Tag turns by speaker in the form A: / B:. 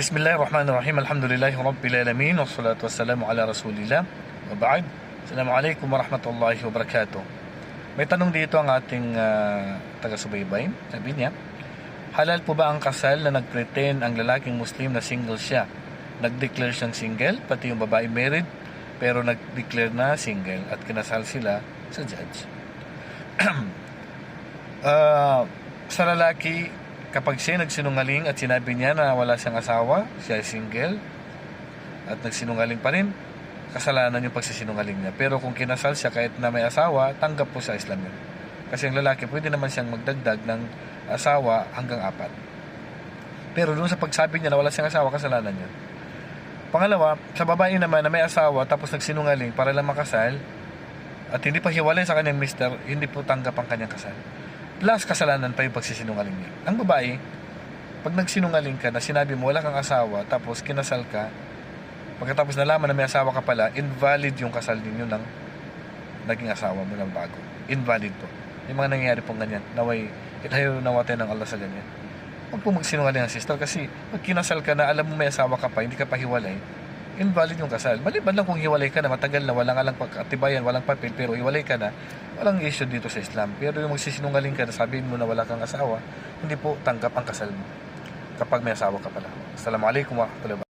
A: Bismillahirrahmanirrahim. Alhamdulillahi Rabbil Alamin. Wassalatu wassalamu ala Rasulillah. Wa ba'd. Assalamualaikum warahmatullahi wabarakatuh. May tanong dito ang ating ah, taga-subaybay. Sabi niya, halal po ba ang kasal na nag-pretend ang lalaking Muslim na single siya? Nag-declare siyang single, pati yung babae married, pero nag-declare na single at kinasal sila sa judge. Ah, sa lalaki, kapag siya nagsinungaling at sinabi niya na wala siyang asawa, siya ay single, at nagsinungaling pa rin, kasalanan yung pagsisinungaling niya. Pero kung kinasal siya kahit na may asawa, tanggap po sa Islam yun. Kasi ang lalaki, pwede naman siyang magdagdag ng asawa hanggang apat. Pero doon sa pagsabi niya na wala siyang asawa, kasalanan yun. Pangalawa, sa babae naman na may asawa tapos nagsinungaling para lang makasal at hindi pa hiwalay sa kanyang mister, hindi po tanggap ang kanyang kasal. Plus, kasalanan pa yung pagsisinungaling niya. Ang babae, pag nagsinungaling ka na sinabi mo wala kang asawa tapos kinasal ka, pagkatapos nalaman na may asawa ka pala, invalid yung kasal ninyo ng naging asawa mo ng bago. Invalid po. Yung mga nangyayari pong ganyan. Naway, itayo nawatin ng Allah sa ganyan. Huwag po magsinungaling ang sister kasi pag kinasal ka na, alam mo may asawa ka pa, hindi ka pa hiwalay, invalid yung kasal. Maliban lang kung hiwalay ka na, matagal na, walang alang pagkatibayan, walang papel, pero hiwalay ka na, walang issue dito sa Islam. Pero yung magsisinungaling ka na, sabihin mo na wala kang asawa, hindi po tanggap ang kasal mo. Kapag may asawa ka pala. Assalamualaikum warahmatullahi.